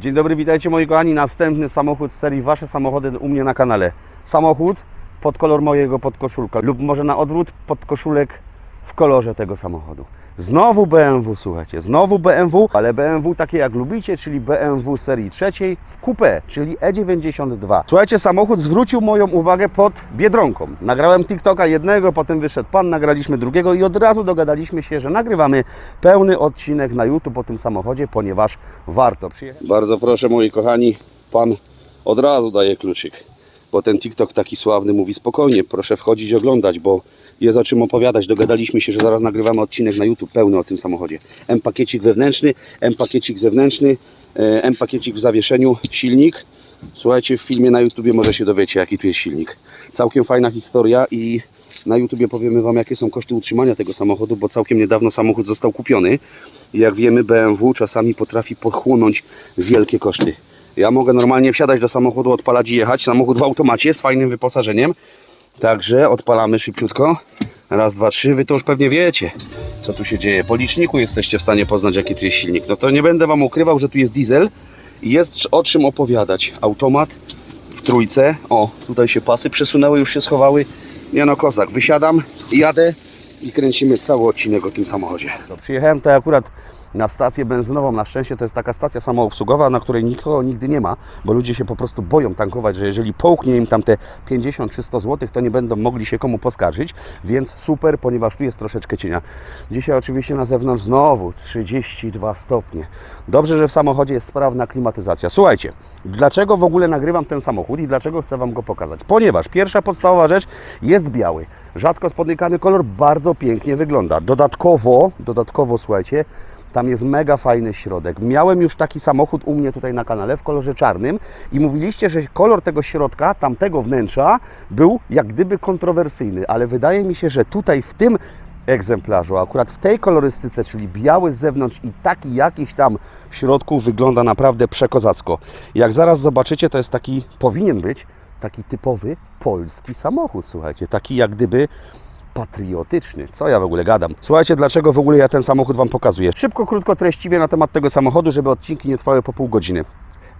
Dzień dobry, witajcie moi kochani. Następny samochód z serii Wasze samochody u mnie na kanale. Samochód pod kolor mojego podkoszulka lub może na odwrót podkoszulek w kolorze tego samochodu. Znowu BMW, słuchajcie, znowu BMW, ale BMW takie jak lubicie, czyli BMW serii trzeciej w coupé, czyli E92. Słuchajcie, samochód zwrócił moją uwagę pod Biedronką. Nagrałem TikToka jednego, potem wyszedł pan, nagraliśmy drugiego i od razu dogadaliśmy się, że nagrywamy pełny odcinek na YouTube o tym samochodzie, ponieważ warto przyjechać. Bardzo proszę moi kochani, pan od razu daje kluczyk bo ten TikTok taki sławny mówi spokojnie, proszę wchodzić i oglądać, bo jest o czym opowiadać. Dogadaliśmy się, że zaraz nagrywamy odcinek na YouTube pełny o tym samochodzie. M-pakiecik wewnętrzny, M-pakiecik zewnętrzny, e, M-pakiecik w zawieszeniu, silnik. Słuchajcie, w filmie na YouTubie może się dowiecie, jaki tu jest silnik. Całkiem fajna historia i na YouTubie powiemy Wam, jakie są koszty utrzymania tego samochodu, bo całkiem niedawno samochód został kupiony. Jak wiemy, BMW czasami potrafi pochłonąć wielkie koszty. Ja mogę normalnie wsiadać do samochodu, odpalać i jechać. Samochód w automacie z fajnym wyposażeniem. Także odpalamy szybciutko. Raz, dwa, trzy. Wy to już pewnie wiecie, co tu się dzieje. Po liczniku jesteście w stanie poznać, jaki tu jest silnik. No to nie będę Wam ukrywał, że tu jest diesel jest o czym opowiadać. Automat w trójce. O, tutaj się pasy przesunęły, już się schowały. Nie no, kozak. Wysiadam, jadę i kręcimy cały odcinek o tym samochodzie. To przyjechałem tutaj akurat na stację benzynową. Na szczęście to jest taka stacja samoobsługowa, na której nikogo nigdy nie ma, bo ludzie się po prostu boją tankować, że jeżeli połknie im tam te 50 czy 100 zł, to nie będą mogli się komu poskarżyć, więc super, ponieważ tu jest troszeczkę cienia. Dzisiaj oczywiście na zewnątrz znowu 32 stopnie. Dobrze, że w samochodzie jest sprawna klimatyzacja. Słuchajcie, dlaczego w ogóle nagrywam ten samochód i dlaczego chcę Wam go pokazać? Ponieważ pierwsza podstawowa rzecz jest biały. Rzadko spotykany kolor, bardzo pięknie wygląda. Dodatkowo, dodatkowo słuchajcie, tam jest mega fajny środek. Miałem już taki samochód u mnie tutaj na kanale w kolorze czarnym i mówiliście, że kolor tego środka, tamtego wnętrza był jak gdyby kontrowersyjny, ale wydaje mi się, że tutaj w tym egzemplarzu, akurat w tej kolorystyce, czyli biały z zewnątrz i taki jakiś tam w środku wygląda naprawdę przekozacko. Jak zaraz zobaczycie, to jest taki, powinien być taki typowy polski samochód, słuchajcie, taki jak gdyby patriotyczny. Co ja w ogóle gadam? Słuchajcie, dlaczego w ogóle ja ten samochód Wam pokazuję? Szybko, krótko, treściwie na temat tego samochodu, żeby odcinki nie trwały po pół godziny.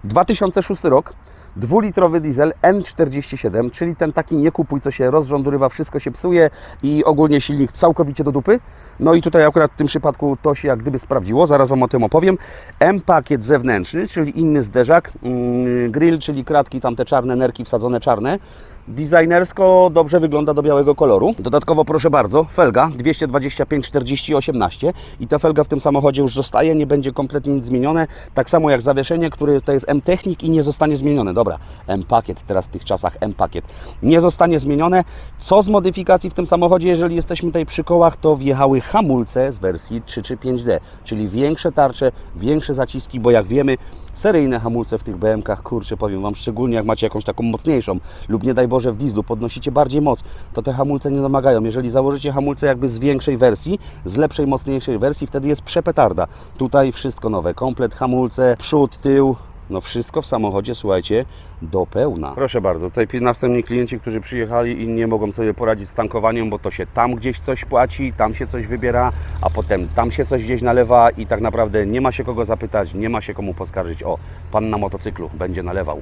2006 rok, dwulitrowy diesel N47, czyli ten taki nie kupuj, co się rozrządurywa, wszystko się psuje i ogólnie silnik całkowicie do dupy. No i tutaj akurat w tym przypadku to się jak gdyby sprawdziło, zaraz Wam o tym opowiem. M-pakiet zewnętrzny, czyli inny zderzak, mm, grill, czyli kratki, tamte czarne nerki wsadzone czarne. Designersko dobrze wygląda do białego koloru. Dodatkowo proszę bardzo, felga 225 40 18 i ta felga w tym samochodzie już zostaje, nie będzie kompletnie nic zmienione. Tak samo jak zawieszenie, które to jest M-Technik i nie zostanie zmienione. Dobra, M-Pakiet teraz w tych czasach M-Pakiet nie zostanie zmienione. Co z modyfikacji w tym samochodzie, jeżeli jesteśmy tutaj przy kołach, to wjechały hamulce z wersji 3 czy 5D, czyli większe tarcze, większe zaciski, bo jak wiemy, seryjne hamulce w tych BM-kach, kurczę, powiem Wam, szczególnie jak macie jakąś taką mocniejszą lub nie daj Boże w dieslu podnosicie bardziej moc, to te hamulce nie domagają. Jeżeli założycie hamulce jakby z większej wersji, z lepszej, mocniejszej wersji, wtedy jest przepetarda. Tutaj wszystko nowe, komplet hamulce, przód, tył, no wszystko w samochodzie, słuchajcie, do pełna. Proszę bardzo, tutaj następni klienci, którzy przyjechali i nie mogą sobie poradzić z tankowaniem, bo to się tam gdzieś coś płaci, tam się coś wybiera, a potem tam się coś gdzieś nalewa i tak naprawdę nie ma się kogo zapytać, nie ma się komu poskarżyć. O, pan na motocyklu będzie nalewał.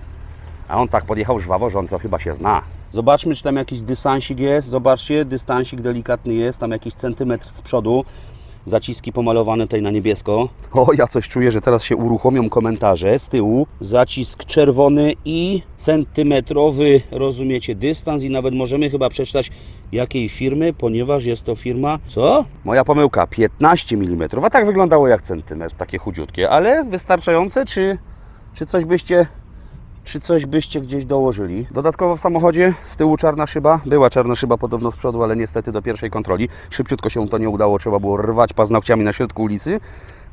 A on tak podjechał żwawo, że on to chyba się zna. Zobaczmy, czy tam jakiś dystansik jest. Zobaczcie, dystansik delikatny jest, tam jakiś centymetr z przodu. Zaciski pomalowane tutaj na niebiesko. O, ja coś czuję, że teraz się uruchomią komentarze z tyłu. Zacisk czerwony i centymetrowy, rozumiecie, dystans i nawet możemy chyba przeczytać jakiej firmy, ponieważ jest to firma... Co? Moja pomyłka, 15 mm, a tak wyglądało jak centymetr, takie chudziutkie, ale wystarczające, czy, czy coś byście czy coś byście gdzieś dołożyli. Dodatkowo w samochodzie z tyłu czarna szyba. Była czarna szyba podobno z przodu, ale niestety do pierwszej kontroli szybciutko się to nie udało. Trzeba było rwać paznokciami na środku ulicy.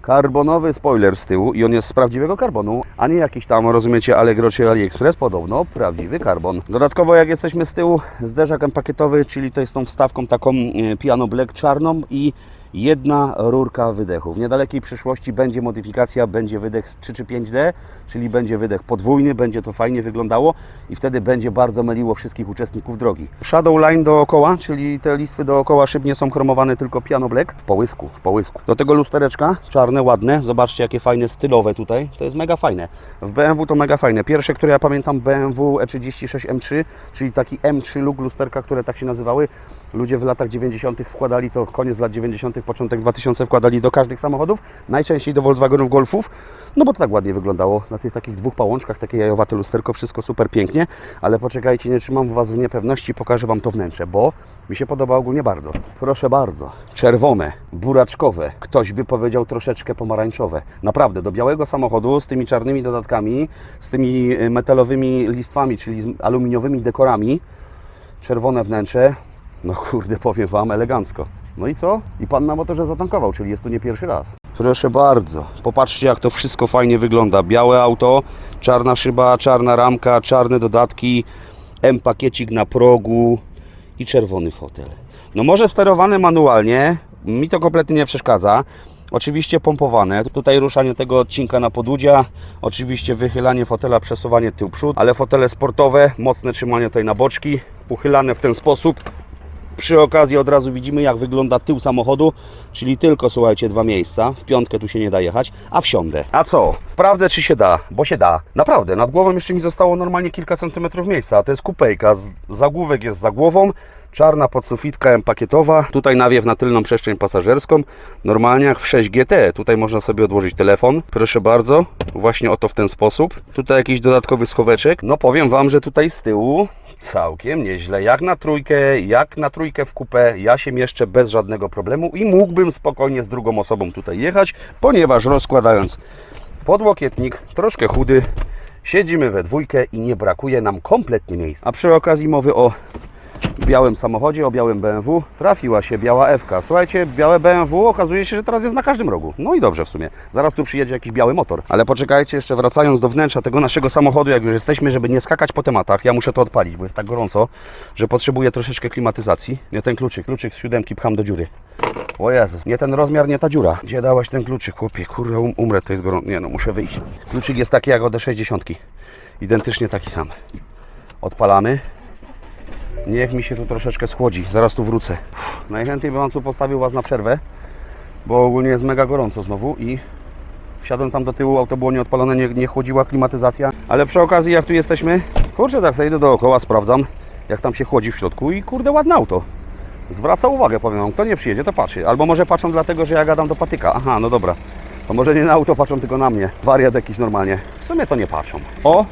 Karbonowy spoiler z tyłu i on jest z prawdziwego karbonu, a nie jakiś tam, rozumiecie, Allegro czy AliExpress, podobno prawdziwy karbon. Dodatkowo jak jesteśmy z tyłu, zderzak pakietowy, czyli to jest tą wstawką taką e, piano black czarną i jedna rurka wydechu. W niedalekiej przyszłości będzie modyfikacja, będzie wydech z 3 czy 5D, czyli będzie wydech podwójny, będzie to fajnie wyglądało i wtedy będzie bardzo myliło wszystkich uczestników drogi. Shadow line dookoła, czyli te listwy dookoła szyb nie są chromowane, tylko piano black w połysku, w połysku. Do tego lustereczka, czarne, ładne, zobaczcie jakie fajne, stylowe tutaj, to jest mega fajne. W BMW to mega fajne. Pierwsze, które ja pamiętam, BMW E36 M3, czyli taki M3 look lusterka, które tak się nazywały. Ludzie w latach 90. wkładali to, koniec lat 90., początek 2000 wkładali do każdych samochodów, najczęściej do Volkswagenów Golfów, no bo to tak ładnie wyglądało na tych takich dwóch pałączkach, takie jajowate lusterko, wszystko super pięknie, ale poczekajcie, nie trzymam Was w niepewności, pokażę Wam to wnętrze, bo mi się podoba ogólnie bardzo. Proszę bardzo, czerwone, buraczkowe, ktoś by powiedział troszeczkę pomarańczowe. Naprawdę, do białego samochodu z tymi czarnymi dodatkami, z tymi y, metalowymi listwami, czyli z aluminiowymi dekorami, czerwone wnętrze, no kurde, powiem Wam, elegancko. No i co? I Pan na motorze zatankował, czyli jest tu nie pierwszy raz. Proszę bardzo, popatrzcie jak to wszystko fajnie wygląda. Białe auto, czarna szyba, czarna ramka, czarne dodatki, M-pakiecik na progu i czerwony fotel. No może sterowane manualnie, mi to kompletnie nie przeszkadza. Oczywiście pompowane. Tutaj ruszanie tego odcinka na podłudzia, oczywiście wychylanie fotela, przesuwanie tył przód, ale fotele sportowe, mocne trzymanie tutaj na boczki, uchylane w ten sposób. Przy okazji od razu widzimy jak wygląda tył samochodu, czyli tylko słuchajcie dwa miejsca. W piątkę tu się nie da jechać, a wsiądę. A co? Sprawdzę czy się da, bo się da. Naprawdę, nad głową jeszcze mi zostało normalnie kilka centymetrów miejsca, a to jest kupejka. Zagłówek jest za głową, czarna podsufitka M-pakietowa. Tutaj nawiew na tylną przestrzeń pasażerską. Normalnie jak w 6 GT. Tutaj można sobie odłożyć telefon. Proszę bardzo, właśnie oto w ten sposób. Tutaj jakiś dodatkowy schoweczek. No powiem Wam, że tutaj z tyłu Całkiem nieźle. Jak na trójkę, jak na trójkę w kupę, ja się mieszczę bez żadnego problemu i mógłbym spokojnie z drugą osobą tutaj jechać, ponieważ rozkładając podłokietnik, troszkę chudy, siedzimy we dwójkę i nie brakuje nam kompletnie miejsca. A przy okazji mowy o białym samochodzie, o białym BMW, trafiła się biała Ewka. Słuchajcie, białe BMW okazuje się, że teraz jest na każdym rogu. No i dobrze w sumie. Zaraz tu przyjedzie jakiś biały motor. Ale poczekajcie, jeszcze wracając do wnętrza tego naszego samochodu, jak już jesteśmy, żeby nie skakać po tematach. Ja muszę to odpalić, bo jest tak gorąco, że potrzebuję troszeczkę klimatyzacji. Nie ten kluczyk, kluczyk z siódemki pcham do dziury. O Jezus, nie ten rozmiar, nie ta dziura. Gdzie dałaś ten kluczyk, chłopie? Kurde, um, umrę, to jest gorąco. Nie no, muszę wyjść. Kluczyk jest taki jak od 60. Identycznie taki sam. Odpalamy. Niech mi się tu troszeczkę schłodzi, zaraz tu wrócę. Najchętniej bym tu postawił Was na przerwę, bo ogólnie jest mega gorąco znowu i wsiadłem tam do tyłu, auto było nieodpalone, nie, nie chłodziła klimatyzacja. Ale przy okazji jak tu jesteśmy, kurczę tak sobie idę dookoła, sprawdzam jak tam się chłodzi w środku i kurde ładne auto. Zwraca uwagę, powiem wam, kto nie przyjedzie to patrzy. Albo może patrzą dlatego, że ja gadam do patyka. Aha, no dobra. To może nie na auto patrzą, tylko na mnie. Wariat jakiś normalnie. W sumie to nie patrzą. O,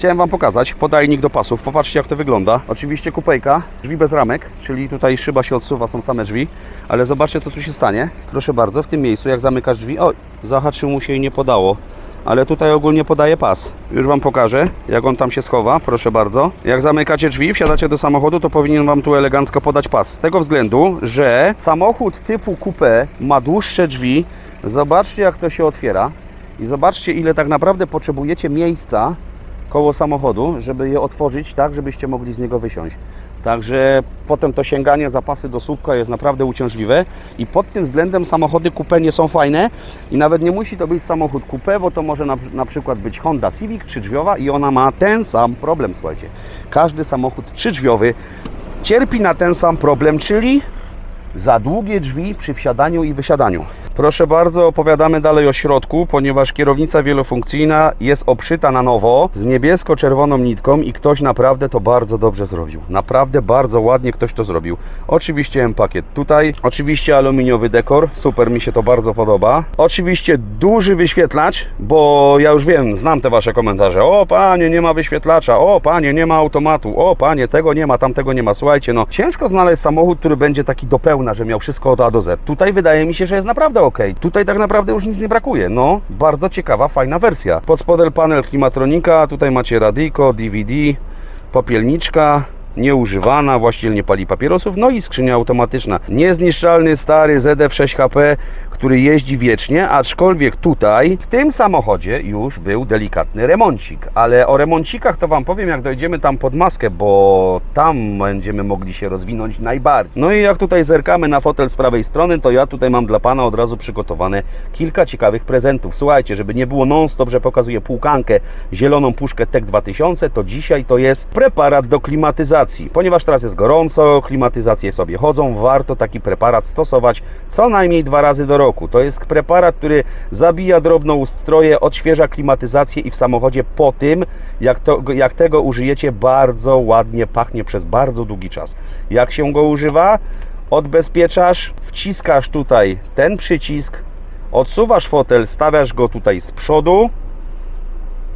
Chciałem Wam pokazać podajnik do pasów. Popatrzcie jak to wygląda. Oczywiście kupejka, drzwi bez ramek, czyli tutaj szyba się odsuwa, są same drzwi. Ale zobaczcie co tu się stanie. Proszę bardzo, w tym miejscu jak zamykasz drzwi, oj, zahaczył mu się i nie podało. Ale tutaj ogólnie podaje pas. Już Wam pokażę, jak on tam się schowa, proszę bardzo. Jak zamykacie drzwi, wsiadacie do samochodu, to powinien Wam tu elegancko podać pas. Z tego względu, że samochód typu coupé ma dłuższe drzwi. Zobaczcie jak to się otwiera. I zobaczcie ile tak naprawdę potrzebujecie miejsca koło samochodu, żeby je otworzyć tak, żebyście mogli z niego wysiąść. Także potem to sięganie zapasy do słupka jest naprawdę uciążliwe i pod tym względem samochody coupe nie są fajne i nawet nie musi to być samochód coupe, bo to może na, na przykład być Honda Civic trzydrzwiowa i ona ma ten sam problem, słuchajcie. Każdy samochód trzydrzwiowy cierpi na ten sam problem, czyli za długie drzwi przy wsiadaniu i wysiadaniu. Proszę bardzo, opowiadamy dalej o środku, ponieważ kierownica wielofunkcyjna jest obszyta na nowo z niebiesko-czerwoną nitką i ktoś naprawdę to bardzo dobrze zrobił. Naprawdę bardzo ładnie ktoś to zrobił. Oczywiście M-pakiet tutaj, oczywiście aluminiowy dekor, super mi się to bardzo podoba. Oczywiście duży wyświetlacz, bo ja już wiem, znam te Wasze komentarze. O panie, nie ma wyświetlacza, o panie, nie ma automatu, o panie, tego nie ma, tamtego nie ma. Słuchajcie, no ciężko znaleźć samochód, który będzie taki do pełna, że miał wszystko od A do Z. Tutaj wydaje mi się, że jest naprawdę ok. Tutaj tak naprawdę już nic nie brakuje. No, bardzo ciekawa, fajna wersja. Pod spodem panel klimatronika, tutaj macie radyjko, DVD, popielniczka. Nieużywana, właściciel nie pali papierosów, no i skrzynia automatyczna. Niezniszczalny stary ZF6 HP, który jeździ wiecznie, aczkolwiek tutaj w tym samochodzie już był delikatny remoncik, ale o remoncikach to Wam powiem jak dojdziemy tam pod maskę, bo tam będziemy mogli się rozwinąć najbardziej. No i jak tutaj zerkamy na fotel z prawej strony, to ja tutaj mam dla Pana od razu przygotowane kilka ciekawych prezentów. Słuchajcie, żeby nie było non-stop, że pokazuję półkankę, zieloną puszkę TEK 2000, to dzisiaj to jest preparat do klimatyzacji. Ponieważ teraz jest gorąco, klimatyzacje sobie chodzą, warto taki preparat stosować co najmniej dwa razy do roku. To jest preparat, który zabija drobnoustroje, odświeża klimatyzację i w samochodzie po tym, jak, to, jak tego użyjecie, bardzo ładnie pachnie przez bardzo długi czas. Jak się go używa? Odbezpieczasz, wciskasz tutaj ten przycisk, odsuwasz fotel, stawiasz go tutaj z przodu,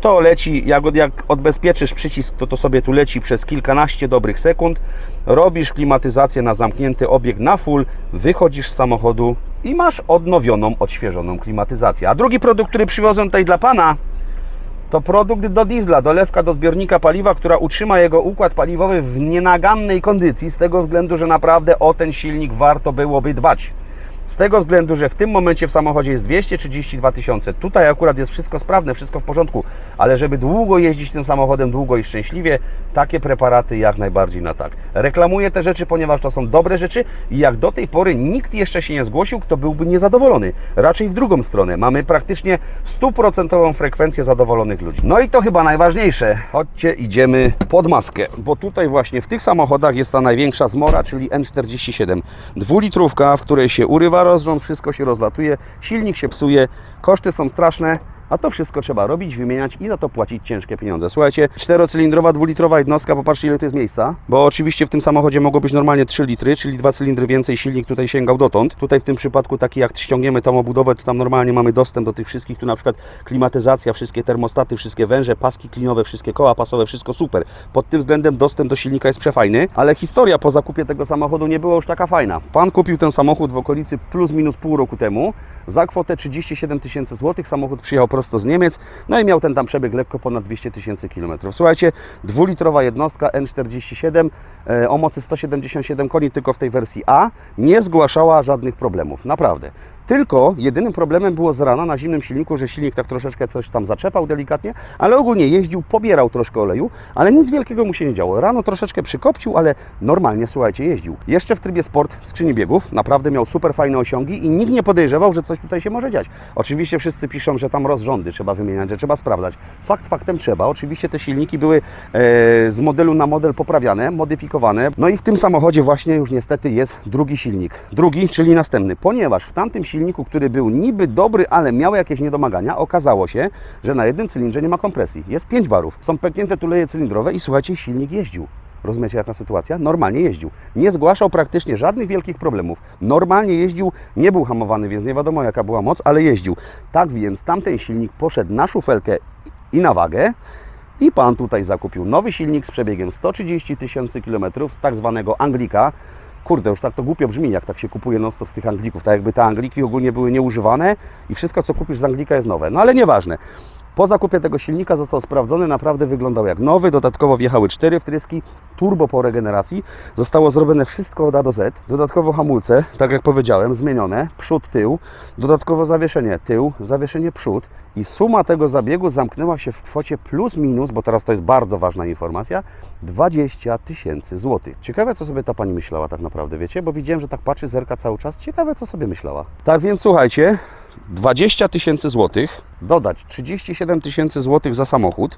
to leci, jak, jak odbezpieczysz przycisk, to to sobie tu leci przez kilkanaście dobrych sekund. Robisz klimatyzację na zamknięty obiekt na full, wychodzisz z samochodu i masz odnowioną, odświeżoną klimatyzację. A drugi produkt, który przywiozłem tutaj dla Pana, to produkt do diesla, dolewka do zbiornika paliwa, która utrzyma jego układ paliwowy w nienagannej kondycji, z tego względu, że naprawdę o ten silnik warto byłoby dbać. Z tego względu, że w tym momencie w samochodzie jest 232 tysiące. Tutaj akurat jest wszystko sprawne, wszystko w porządku, ale żeby długo jeździć tym samochodem, długo i szczęśliwie, takie preparaty jak najbardziej na tak. Reklamuję te rzeczy, ponieważ to są dobre rzeczy i jak do tej pory nikt jeszcze się nie zgłosił, kto byłby niezadowolony. Raczej w drugą stronę. Mamy praktycznie stuprocentową frekwencję zadowolonych ludzi. No i to chyba najważniejsze. Chodźcie, idziemy pod maskę, bo tutaj właśnie w tych samochodach jest ta największa zmora, czyli N47. Dwulitrówka, w której się urywa rozrząd, wszystko się rozlatuje, silnik się psuje, koszty są straszne. A to wszystko trzeba robić, wymieniać i za to płacić ciężkie pieniądze. Słuchajcie, czterocylindrowa, dwulitrowa jednostka, popatrzcie ile tu jest miejsca. Bo oczywiście w tym samochodzie mogło być normalnie 3 litry, czyli dwa cylindry więcej, silnik tutaj sięgał dotąd. Tutaj w tym przypadku taki jak ściągniemy tą obudowę, to tam normalnie mamy dostęp do tych wszystkich, tu na przykład klimatyzacja, wszystkie termostaty, wszystkie węże, paski klinowe, wszystkie koła pasowe, wszystko super. Pod tym względem dostęp do silnika jest przefajny, ale historia po zakupie tego samochodu nie była już taka fajna. Pan kupił ten samochód w okolicy plus minus pół roku temu za kwotę 37 tysięcy złotych. Samochód przyjechał prosto z Niemiec, no i miał ten tam przebieg lekko ponad 200 tysięcy kilometrów. Słuchajcie, dwulitrowa jednostka N47 e, o mocy 177 koni tylko w tej wersji A nie zgłaszała żadnych problemów, naprawdę. Tylko jedynym problemem było z rana na zimnym silniku, że silnik tak troszeczkę coś tam zaczepał delikatnie, ale ogólnie jeździł, pobierał troszkę oleju, ale nic wielkiego mu się nie działo. Rano troszeczkę przykopcił, ale normalnie, słuchajcie, jeździł. Jeszcze w trybie sport w skrzyni biegów, naprawdę miał super fajne osiągi i nikt nie podejrzewał, że coś tutaj się może dziać. Oczywiście wszyscy piszą, że tam rozrządy trzeba wymieniać, że trzeba sprawdzać. Fakt faktem trzeba. Oczywiście te silniki były e, z modelu na model poprawiane, modyfikowane. No i w tym samochodzie właśnie już niestety jest drugi silnik. Drugi, czyli następny, ponieważ w tamtym silniku, który był niby dobry, ale miał jakieś niedomagania, okazało się, że na jednym cylindrze nie ma kompresji. Jest 5 barów, są pęknięte tuleje cylindrowe i słuchajcie, silnik jeździł. Rozumiecie jaka sytuacja? Normalnie jeździł. Nie zgłaszał praktycznie żadnych wielkich problemów. Normalnie jeździł, nie był hamowany, więc nie wiadomo jaka była moc, ale jeździł. Tak więc tamten silnik poszedł na szufelkę i na wagę. I pan tutaj zakupił nowy silnik z przebiegiem 130 tysięcy kilometrów z tak zwanego Anglika. Kurde, już tak to głupio brzmi, jak tak się kupuje non stop z tych Anglików. Tak jakby te Angliki ogólnie były nieużywane i wszystko, co kupisz z Anglika jest nowe. No ale nieważne. Po zakupie tego silnika został sprawdzony, naprawdę wyglądał jak nowy. Dodatkowo wjechały cztery wtryski, turbo po regeneracji. Zostało zrobione wszystko od A do Z. Dodatkowo hamulce, tak jak powiedziałem, zmienione. Przód, tył. Dodatkowo zawieszenie tył, zawieszenie przód. I suma tego zabiegu zamknęła się w kwocie plus minus, bo teraz to jest bardzo ważna informacja, 20 tysięcy złotych. Ciekawe, co sobie ta Pani myślała tak naprawdę, wiecie? Bo widziałem, że tak patrzy, zerka cały czas. Ciekawe, co sobie myślała. Tak więc słuchajcie, 20 tysięcy złotych, dodać 37 tysięcy złotych za samochód,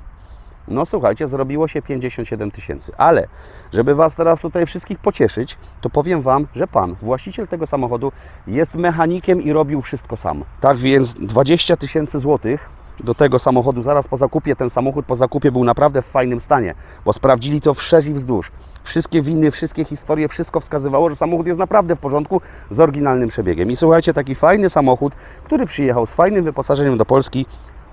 no słuchajcie, zrobiło się 57 tysięcy. Ale, żeby Was teraz tutaj wszystkich pocieszyć, to powiem Wam, że Pan, właściciel tego samochodu, jest mechanikiem i robił wszystko sam. Tak więc 20 tysięcy złotych do tego samochodu zaraz po zakupie. Ten samochód po zakupie był naprawdę w fajnym stanie, bo sprawdzili to wszerz i wzdłuż. Wszystkie winy, wszystkie historie, wszystko wskazywało, że samochód jest naprawdę w porządku z oryginalnym przebiegiem. I słuchajcie, taki fajny samochód, który przyjechał z fajnym wyposażeniem do Polski,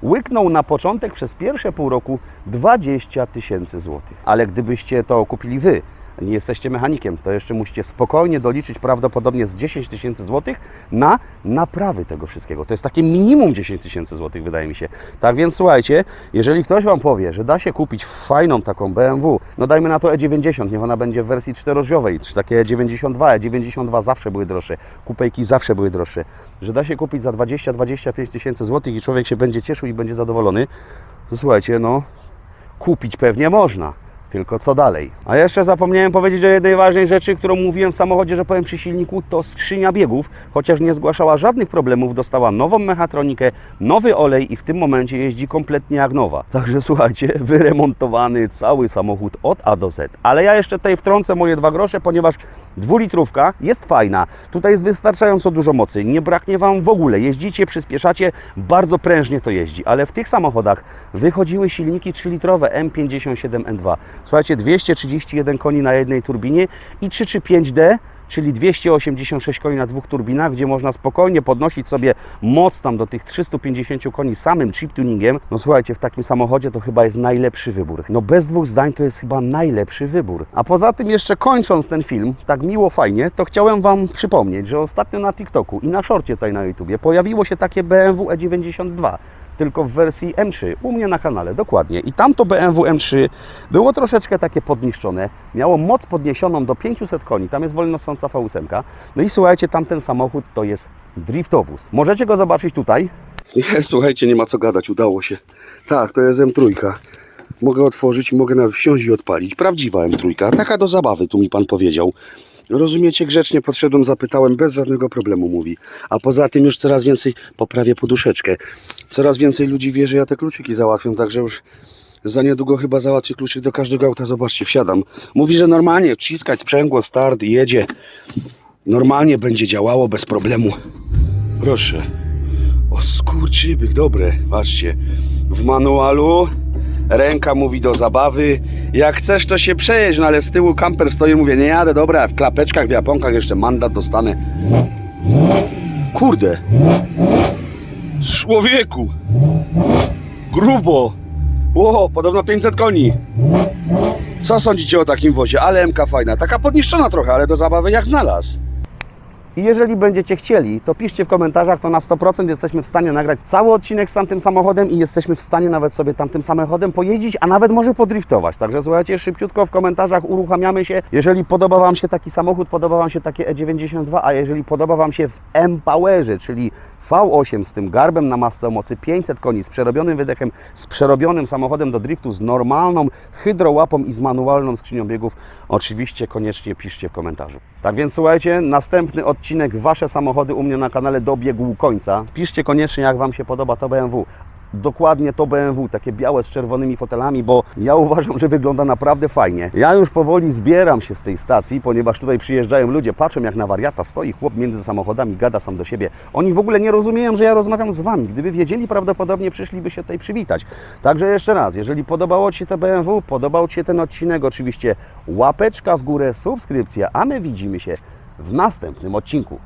łyknął na początek przez pierwsze pół roku 20 tysięcy złotych. Ale gdybyście to kupili Wy, nie jesteście mechanikiem, to jeszcze musicie spokojnie doliczyć prawdopodobnie z 10 tysięcy złotych na naprawy tego wszystkiego. To jest takie minimum 10 tysięcy złotych, wydaje mi się. Tak więc słuchajcie, jeżeli ktoś Wam powie, że da się kupić fajną taką BMW, no dajmy na to E90, niech ona będzie w wersji czterodrzwiowej, czy takie E92, E92 zawsze były droższe, kupejki zawsze były droższe, że da się kupić za 20-25 tysięcy złotych i człowiek się będzie cieszył i będzie zadowolony, to słuchajcie, no kupić pewnie można. Tylko co dalej? A jeszcze zapomniałem powiedzieć o jednej ważnej rzeczy, którą mówiłem w samochodzie, że powiem przy silniku, to skrzynia biegów, chociaż nie zgłaszała żadnych problemów, dostała nową mechatronikę, nowy olej i w tym momencie jeździ kompletnie jak nowa. Także słuchajcie, wyremontowany cały samochód od A do Z. Ale ja jeszcze tutaj wtrącę moje dwa grosze, ponieważ dwulitrówka jest fajna. Tutaj jest wystarczająco dużo mocy, nie braknie Wam w ogóle. Jeździcie, przyspieszacie, bardzo prężnie to jeździ. Ale w tych samochodach wychodziły silniki 3-litrowe M57N2. Słuchajcie, 231 koni na jednej turbinie i 3 czy 5D, czyli 286 koni na dwóch turbinach, gdzie można spokojnie podnosić sobie moc tam do tych 350 koni samym chip tuningiem. No słuchajcie, w takim samochodzie to chyba jest najlepszy wybór. No bez dwóch zdań to jest chyba najlepszy wybór. A poza tym jeszcze kończąc ten film, tak miło, fajnie, to chciałem Wam przypomnieć, że ostatnio na TikToku i na szorcie tutaj na YouTubie pojawiło się takie BMW E92 tylko w wersji M3, u mnie na kanale, dokładnie. I tamto BMW M3 było troszeczkę takie podniszczone, miało moc podniesioną do 500 koni, tam jest wolnosąca V8. No i słuchajcie, tamten samochód to jest driftowóz. Możecie go zobaczyć tutaj. Nie, słuchajcie, nie ma co gadać, udało się. Tak, to jest M3. Mogę otworzyć mogę nawet wsiąść i odpalić. Prawdziwa M3, taka do zabawy, tu mi Pan powiedział. Rozumiecie, grzecznie podszedłem, zapytałem, bez żadnego problemu mówi. A poza tym już coraz więcej poprawię poduszeczkę. Coraz więcej ludzi wie, że ja te kluczyki załatwiam, także już za niedługo chyba załatwię kluczyk do każdego auta. Zobaczcie, wsiadam. Mówi, że normalnie wciskać sprzęgło, start jedzie. Normalnie będzie działało bez problemu. Proszę. O skurczybyk, dobre, patrzcie. W manualu ręka mówi do zabawy. Jak chcesz, to się przejeźdź, no ale z tyłu kamper stoi, mówię, nie jadę, dobra, w klapeczkach, w japonkach jeszcze mandat dostanę. Kurde. Człowieku. Grubo. Ło, podobno 500 koni. Co sądzicie o takim wozie? Ale MK fajna, taka podniszczona trochę, ale do zabawy jak znalazł. I jeżeli będziecie chcieli, to piszcie w komentarzach, to na 100% jesteśmy w stanie nagrać cały odcinek z tamtym samochodem i jesteśmy w stanie nawet sobie tamtym samochodem pojeździć, a nawet może podriftować. Także słuchajcie, szybciutko w komentarzach uruchamiamy się. Jeżeli podoba Wam się taki samochód, podoba Wam się takie E92, a jeżeli podoba Wam się w M-Powerze, czyli V8 z tym garbem na masę mocy 500 koni, z przerobionym wydechem, z przerobionym samochodem do driftu, z normalną hydrołapą i z manualną skrzynią biegów, oczywiście koniecznie piszcie w komentarzu. Tak więc słuchajcie, następny odcinek Wasze samochody u mnie na kanale dobiegł końca. Piszcie koniecznie, jak Wam się podoba to BMW. Dokładnie to BMW, takie białe z czerwonymi fotelami, bo ja uważam, że wygląda naprawdę fajnie. Ja już powoli zbieram się z tej stacji, ponieważ tutaj przyjeżdżają ludzie, patrzą jak na wariata, stoi chłop między samochodami, gada sam do siebie. Oni w ogóle nie rozumieją, że ja rozmawiam z Wami. Gdyby wiedzieli, prawdopodobnie przyszliby się tutaj przywitać. Także jeszcze raz, jeżeli podobało Ci się to BMW, podobał Ci się ten odcinek, oczywiście łapeczka w górę, subskrypcja, a my widzimy się w następnym odcinku.